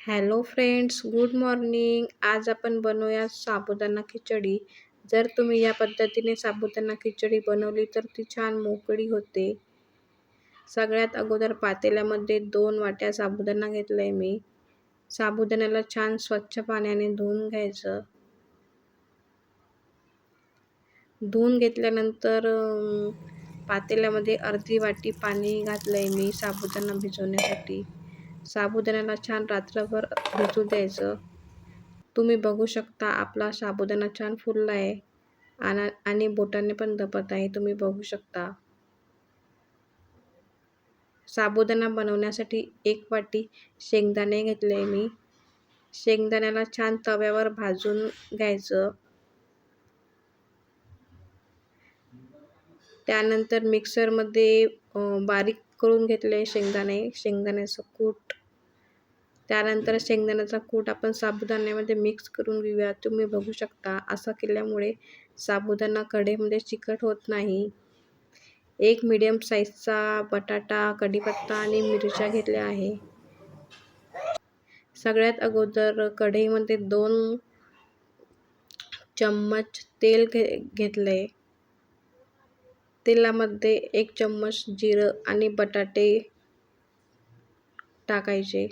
Hello friends good morning. आज आपण बनवूया साबुदाणा खिचडी. जर तुम्ही या पद्धतीने साबुदाणा खिचडी बनवली तर ती छान मोकळी होते. सगळ्यात अगोदर पातेल्यामध्ये दोन वाट्या साबुदाणा घेतला आहे मी. साबुदाण्याला छान स्वच्छ पाण्याने धुवून घ्यायचं. धुवून घेतल्यानंतर पातेल्यामध्ये अर्धी वाटी पाणी घातलं आहे मी साबुदाणा भिजवण्यासाठी. साबुदाण्याला छान रात्रभर भिजू द्यायचं. तुम्ही बघू शकता आपला साबुदाणा छान फुलला आहे. आणि आणि बोटाने पण दपत आहे. तुम्ही बघू शकता. साबुदाणा बनवण्यासाठी एक वाटी शेंगदाणे घेतले मी. शेंगदाण्याला छान तव्यावर भाजून घ्यायचं. त्यानंतर मिक्सरमध्ये बारीक करून घेतले शेंगदाणे शेंगदाण्याचं कूट. त्यानंतर शेंगदाण्याचा कूट आपण साबुदाण्यामध्ये मिक्स करून घेऊया. तुम्ही बघू शकता असं केल्यामुळे साबुदाणा कढईमध्ये चिकट होत नाही. एक मीडियम साईजचा बटाटा कढीपत्ता आणि मिरच्या घेतल्या आहे. सगळ्यात अगोदर कढईमध्ये दोन चम्मच तेल घे घेतलं आहे तेलामध्ये एक चम्मच जिरं आणि बटाटे टाकायचे.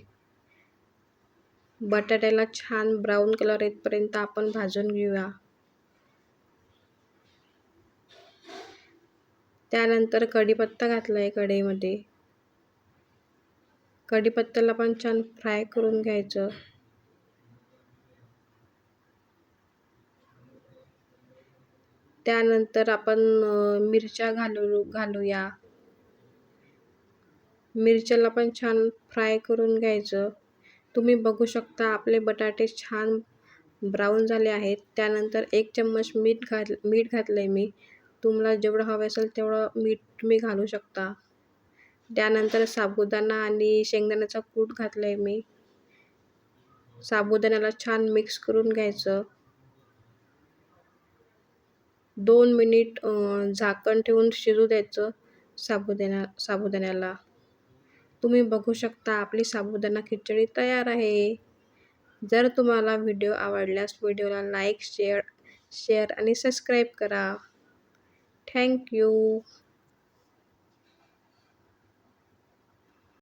बटाट्याला छान ब्राऊन कलर येतपर्यंत आपण भाजून घेऊया. त्यानंतर कढीपत्ता घातला आहे कढईमध्ये. कढीपत्त्याला पण छान फ्राय करून घ्यायचं. त्यानंतर आपण मिरच्या घालू घालूया. मिरच्याला पण छान फ्राय करून घ्यायचं. तुम्ही बघू शकता आपले बटाटे छान ब्राऊन झाले आहेत. त्यानंतर एक चम्मच मीठ घात मीठ घातलं आहे मी. तुम्हाला जेवढं हवं असेल तेवढं मीठ तुम्ही घालू शकता. त्यानंतर साबुदाणा आणि शेंगदाण्याचा कूट घातला आहे मी. साबुदाण्याला छान मिक्स करून घ्यायचं. दोन मिनिट झाकण ठेवून शिजू द्यायचं साबुदाणा साबुदाण्याला. तुम्ही बघू शकता आपली साबुदाणा खिचडी तयार आहे. जर तुम्हाला व्हिडिओ आवडल्यास व्हिडिओला लाईक शेअर शेअर आणि सबस्क्राईब करा. Thank you